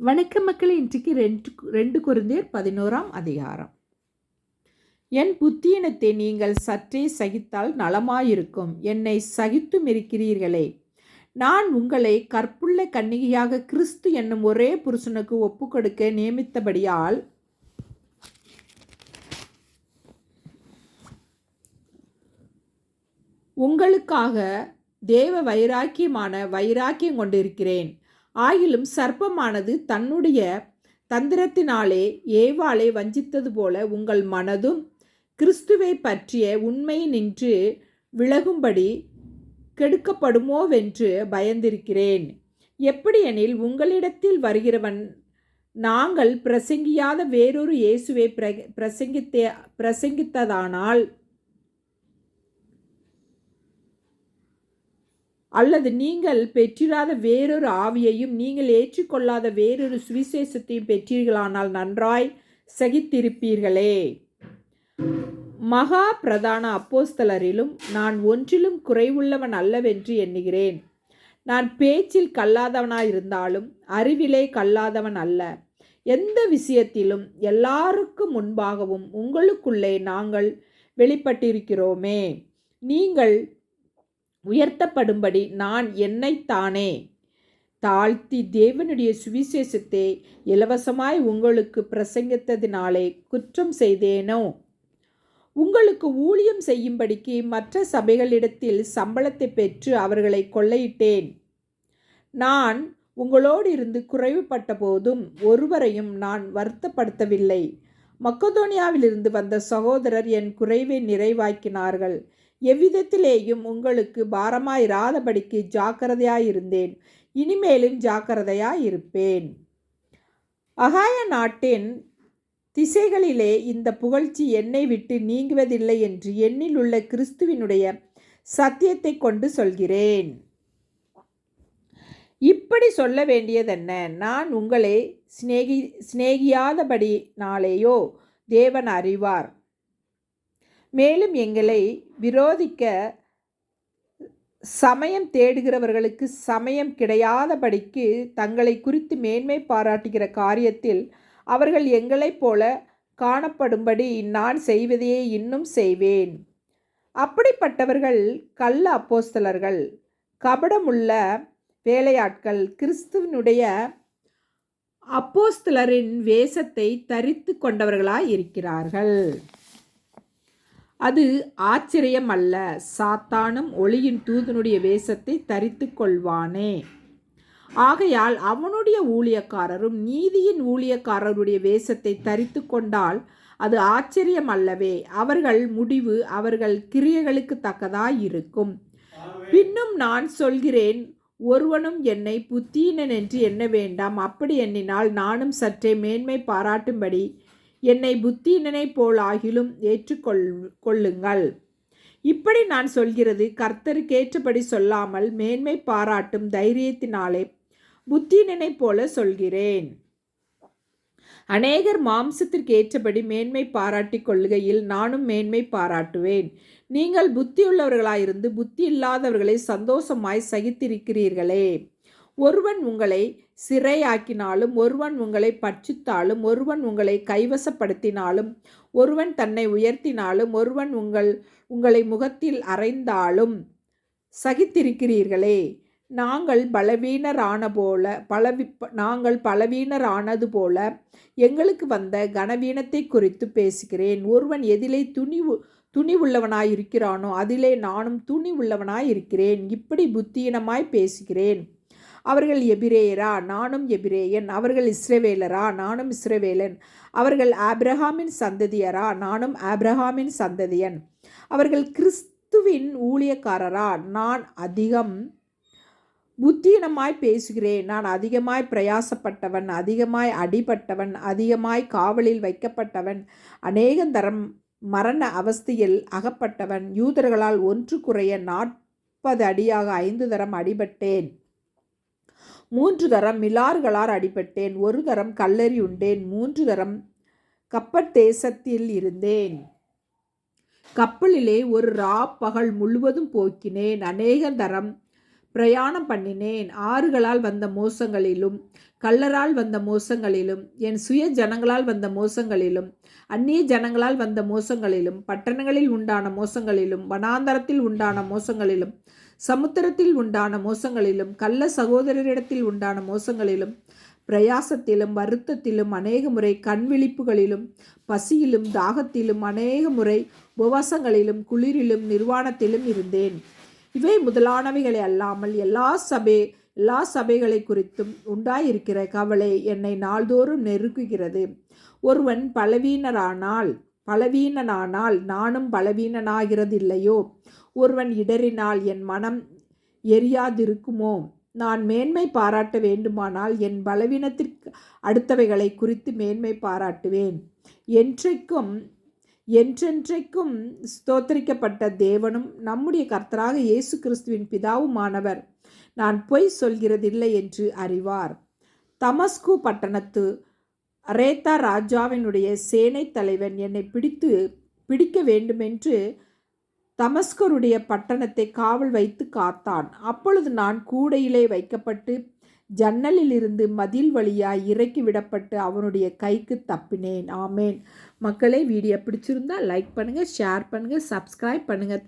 வணக்கம் மக்களே இன்றைக்கு ரெண்டு ரெண்டு குருந்தேர் பதினோராம் அதிகாரம். என் புத்தியினத்தை நீங்கள் சற்றே சகித்தால் நலமாயிருக்கும். என்னை சகித்தும் இருக்கிறீர்களே. நான் உங்களை கற்புள்ள கன்னிகையாக கிறிஸ்து என்னும் ஒரே புருஷனுக்கு ஒப்புக்கொடுக்க நியமித்தபடியால் உங்களுக்காக தேவ வைராக்கியமான வைராக்கியம் கொண்டிருக்கிறேன். ஆயிலும் சர்ப்பமானது தன்னுடைய தந்திரத்தினாலே ஏவாளை வஞ்சித்தது போல உங்கள் மனதும் கிறிஸ்துவை பற்றிய உண்மை நின்று விலகும்படி கெடுக்கப்படுமோவென்று பயந்திருக்கிறேன். எப்படியெனில் உங்களிடத்தில் வருகிறவன் நாங்கள் பிரசங்கியாத வேறொரு இயேசுவை பிர பிரசங்கித்த பிரசங்கித்ததானால் அல்லது நீங்கள் பெற்றிராத வேறொரு ஆவியையும் நீங்கள் ஏற்றுக்கொள்ளாத வேறொரு சுவிசேஷத்தையும் பெற்றீர்களானால் நன்றாய் சகித்திருப்பீர்களே. மகா பிரதான அப்போஸ்தலரிலும் நான் ஒன்றிலும் குறைவுள்ளவன் அல்லவென்று எண்ணுகிறேன். நான் பேச்சில் கல்லாதவனாயிருந்தாலும் அறிவிலே கல்லாதவன் அல்ல. எந்த விஷயத்திலும் எல்லாருக்கும் முன்பாகவும் உங்களுக்குள்ளே நாங்கள் வெளிப்பட்டிருக்கிறோமே. நீங்கள் உயர்த்தப்படும்படி நான் என்னைத்தானே? தாழ்த்தி தேவனுடைய சுவிசேஷத்தை இலவசமாய் உங்களுக்கு பிரசங்கித்ததினாலே குற்றம் செய்தேனோ? உங்களுக்கு ஊழியம் செய்யும்படிக்கு மற்ற சபைகளிடத்தில் சம்பளத்தை பெற்று அவர்களை கொள்ளையிட்டேன். நான் உங்களோடு இருந்து குறைவுபட்ட போதும் ஒருவரையும் நான் வருத்தப்படுத்தவில்லை. மக்கதோனியாவிலிருந்து வந்த சகோதரர் என் குறைவை நிறைவாக்கினார்கள். எவ்விதத்திலேயும் உங்களுக்கு பாரமாயிராதபடிக்கு ஜாக்கிரதையாயிருந்தேன். இனிமேலும் ஜாக்கிரதையாயிருப்பேன். அகாய நாட்டின் திசைகளிலே இந்த புகழ்ச்சி என்னை விட்டு நீங்குவதில்லை என்று எண்ணில் உள்ள கிறிஸ்துவினுடைய சத்தியத்தை கொண்டு சொல்கிறேன். இப்படி சொல்ல வேண்டியதென்ன? நான் உங்களை சிநேகி சிநேகியாதபடினாலேயோ தேவன் அறிவார். மேலும் எங்களை விரோதிக்க சமயம் தேடுகிறவர்களுக்கு சமயம் கிடையாதபடிக்கு தங்களை குறித்து மேன்மை பாராட்டுகிற காரியத்தில் அவர்கள் எங்களைப் போல காணப்படும்படி நான் செய்வதையே இன்னும் செய்வேன். அப்படிப்பட்டவர்கள் கள்ள அப்போஸ்தலர்கள் கபடமுள்ள வேலையாட்கள் கிறிஸ்துவனுடைய அப்போஸ்தலரின் வேஷத்தை தரித்து கொண்டவர்களாய் இருக்கிறார்கள் அது ஆச்சரியம் அல்ல சாத்தானும் ஒளியின் தூதனுடைய வேஷத்தை தரித்து கொள்வானே. ஆகையால் அவனுடைய ஊழியக்காரரும் நீதியின் ஊழியக்காரருடைய வேஷத்தை தரித்து கொண்டால் அது ஆச்சரியம் அல்லவே அவர்கள் முடிவு அவர்கள் கிரியைகளுக்கு தக்கதாய் இருக்கும் பின்னும் நான் சொல்கிறேன் ஒருவனும் என்னை புத்தீனன் என்று எண்ண வேண்டாம். அப்படி எண்ணினால் நானும் சற்றே மேன்மை பாராட்டும்படி என்னை புத்தீனனை போல் ஆகிலும் ஏற்றுக்கொள் கொள்ளுங்கள். இப்படி நான் சொல்கிறது கர்த்தருக்கேற்றபடி சொல்லாமல் மேன்மை பாராட்டும் தைரியத்தினாலே புத்தீனனை போல சொல்கிறேன். அநேகர் மாம்சத்திற்கு ஏற்றபடி மேன்மை பாராட்டி கொள்ளுகையில் நானும் மேன்மை பாராட்டுவேன். நீங்கள் புத்தியுள்ளவர்களாயிருந்து புத்தி இல்லாதவர்களை சந்தோஷமாய் சகித்திருக்கிறீர்களே. ஒருவன் உங்களை சிறையாக்கினாலும் ஒருவன் உங்களை பட்சித்தாலும் ஒருவன் உங்களை கைவசப்படுத்தினாலும் ஒருவன் தன்னை உயர்த்தினாலும் ஒருவன் உங்கள் உங்களை முகத்தில் அறைந்தாலும் சகித்திருக்கிறீர்களே. நாங்கள் பலவீனரான போல பலவி நாங்கள் பலவீனரானது போல எங்களுக்கு வந்த கனவீனத்தை குறித்து பேசுகிறேன். ஒருவன் எதிலே துணிவு இருக்கிறானோ அதிலே நானும் துணி உள்ளவனாய் இருக்கிறேன் இப்படி புத்தியினமாய் பேசுகிறேன். அவர்கள் எபிரேயரா? நானும் எபிரேயன். அவர்கள் இஸ்ரவேலரா? நானும் இஸ்ரவேலன். அவர்கள் ஆப்ரஹாமின் சந்ததியரா? நானும் ஆப்ரஹாமின் சந்ததியன். அவர்கள் கிறிஸ்துவின் ஊழியக்காரரா? நான் அதிகம் புத்தீனமாய் பேசுகிறேன். நான் அதிகமாய் பிரயாசப்பட்டவன் அதிகமாய் அடிபட்டவன் அதிகமாய் காவலில் வைக்கப்பட்டவன் அநேகந்தரம் மரண அவஸ்தையில் அகப்பட்டவன் யூதர்களால் ஒன்று குறைய நாற்பது அடியாக ஐந்து தரம் அடிபட்டேன். மூன்று தரம் மிலார்களார் அடிபட்டேன் ஒரு தரம் கல்லறி உண்டேன் மூன்று தரம் கப்பட் தேசத்தில் இருந்தேன். கப்பலிலே ஒரு ரா பகல் முழுவதும் போக்கினேன் அநேக தரம் பிரயாணம் பண்ணினேன். ஆறுகளால் வந்த மோசங்களிலும் கள்ளரால் வந்த மோசங்களிலும் என் சுய ஜனங்களால் வந்த மோசங்களிலும் அந்நிய ஜனங்களால் வந்த மோசங்களிலும் பட்டணங்களில் உண்டான மோசங்களிலும் வனாந்தரத்தில் உண்டான மோசங்களிலும் சமுத்திரத்தில் உண்டான மோசங்களிலும் கள்ள சகோதரரிடத்தில் உண்டான மோசங்களிலும் பிரயாசத்திலும் வருத்தத்திலும் அநேக முறை கண் விழிப்புகளிலும் பசியிலும் தாகத்திலும் அநேக முறை உபவாசங்களிலும் குளிரிலும் நிர்வாணத்திலும் இருந்தேன். இவை முதலானவைகளை அல்லாமல் எல்லா சபை எல்லா சபைகளை குறித்தும் உண்டாயிருக்கிற கவலை என்னை நாள்தோறும் நெருக்குகிறது ஒருவன் பலவீனரானால் பலவீனனானால் நானும் பலவீனனாகிறதில்லையோ? ஒருவன் இடறினால் என் மனம் எரியாதிருக்குமோ? நான் மேன்மை பாராட்ட வேண்டுமானால் என் பலவீனத்திற்கு அடுத்தவைகளை குறித்து மேன்மை பாராட்டுவேன். என்றைக்கும் என்றென்றைக்கும் ஸ்தோத்தரிக்கப்பட்ட தேவனும் நம்முடைய கர்த்தராக இயேசு கிறிஸ்துவின் பிதாவுமானவர். நான் பொய் சொல்கிறதில்லை என்று அறிவார். தமஸ்கு பட்டணத்து அரேத்தா ராஜாவினுடைய சேனை தலைவன் என்னை பிடித்து பிடிக்க வேண்டுமென்று தமஸ்கருடைய பட்டணத்தை காவல் வைத்து காத்தான். அப்பொழுது நான் கூடையிலே வைக்கப்பட்டு ஜன்னலிலிருந்து மதில் வழியாய் இறக்கி விடப்பட்டு அவனுடைய கைக்கு தப்பினேன். ஆமேன். மக்களே வீடியோ பிடிச்சிருந்தா லைக் பண்ணுங்கள் ஷேர் பண்ணுங்கள் சப்ஸ்கிரைப் பண்ணுங்கள்